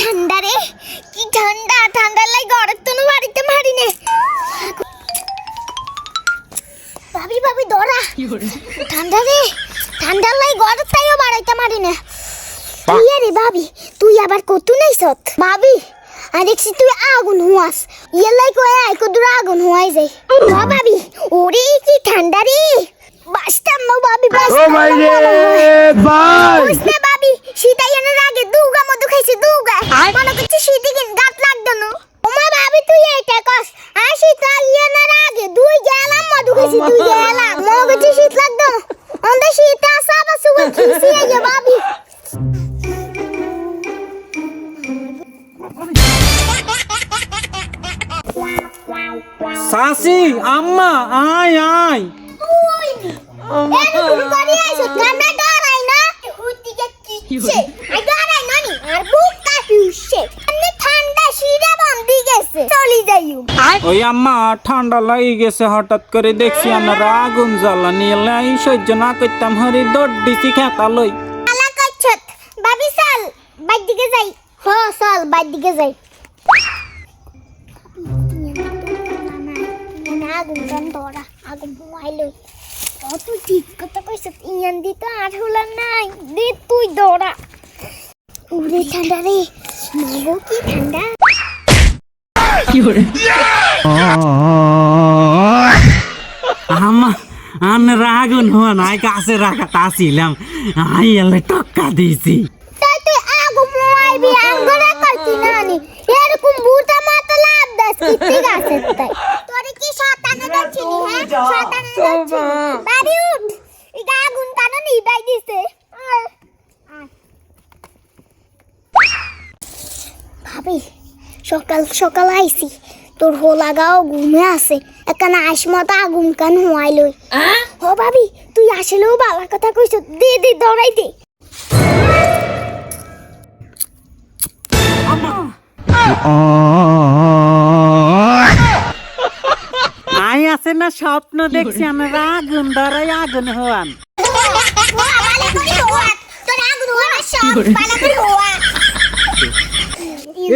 ঠান্ডা রে কি ঠান্ডা ঠান্ডা লাই ঘরের তো বাড়িতে মারি নে। ভাবি ভাবি দরা ঠান্ডা রে ঠান্ডা লাই ঘরের তাইও বাড়াইতে মারি নে। ইয়ে রে ভাবি তুই আবার কত নাই সত ভাবি আর দেখছি তুই আগুন হুয়াস। ইয়ে লাই কয়ে আই কদুর আগুন হুয়াই যাই বা ভাবি ওরে কি ঠান্ডা রে। বাসতাম ভাবি ও বাসতাম রে বুঝতে বাবি শীতাই এনে আগে দুগা মধু খাইছি দুগা মনে করছি শীতে কিন গাত লাগতো না ওমা ভাবি তুই এটা কস আর শীত লাগিয়ে না আগে দুই দুই গেলাম মনে করছি শীত লাগতো? অন্ধ শীত আসা আবার সুগা খিসি আগে ভাবি। সাসি আম্মা আয় আয়। এনে তুমি করি আইছো কামে ডরাই না? হুতিকে কিচ্ছে চলি ওই আম্মা ঠান্ডা লাগি গেছে হঠাৎ করে দেখছি আমার আগুন জ্বালা নিয়ে এই সহ্য না করতাম হরি দৌড় দিছি খেতা লই। আলা কচ্ছত বাবি সাল বাইর দিকে যাই। হ সাল বাইর দিকে যাই। আগুন গান ধরা আগুন মোবাইল অত ঠিক কথা কইছ ইয়ান দি তো আর হলা নাই। দে তুই দৌড়া। ঠান্ডা রে মাগো কি ঠান্ডা? আম্মা আনের আগুন হওয়া নাই কাছে রাখা তাছিলাম। আই এলে টক্কা দিছি। তাই তুই আগুন মোবাইল বি আঙ্গলে করতি না এরকম ভূতা মাথা লাভ দাস কিতে গাছে তাই। তোরে কি শয়তানে দচ্ছিনি হ্যাঁ? শয়তানে দচ্ছিনি বাড়ি উঠ। এটা আগুন টানো নি বাই দিছে। ভাবি সকাল সকাল আইছি। তোর হোলাগাও ঘুমে আছে। এখানে আসমত আগুন কান হুয়াই লই। ও ভাবি তুই আসলেও বালা কথা কইছ। দে দে দৌড়াই দে। আই আছে না স্বপ্ন দেখছি আমার আগুন ধরাই আগুন হওয়ান।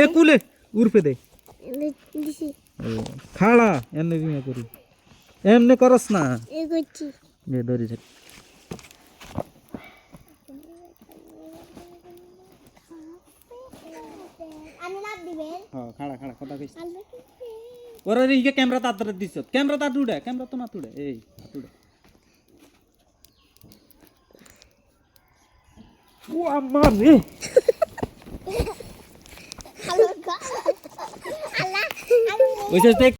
এ কুলে উর্ফে দে। খাড়া এমনি বিমা করি। এমনি করস না। দে ধরি থাক খাড়া খাড়া কথা কইছ ওরা রিকে ক্যামেরা তাড়াতাড়ি দিছ। ক্যামেরা তাড়াতাড়ি উড়ে ক্যামেরা তো না তুড়ে এই তুড়ে ও আম্মা রে। Usa usted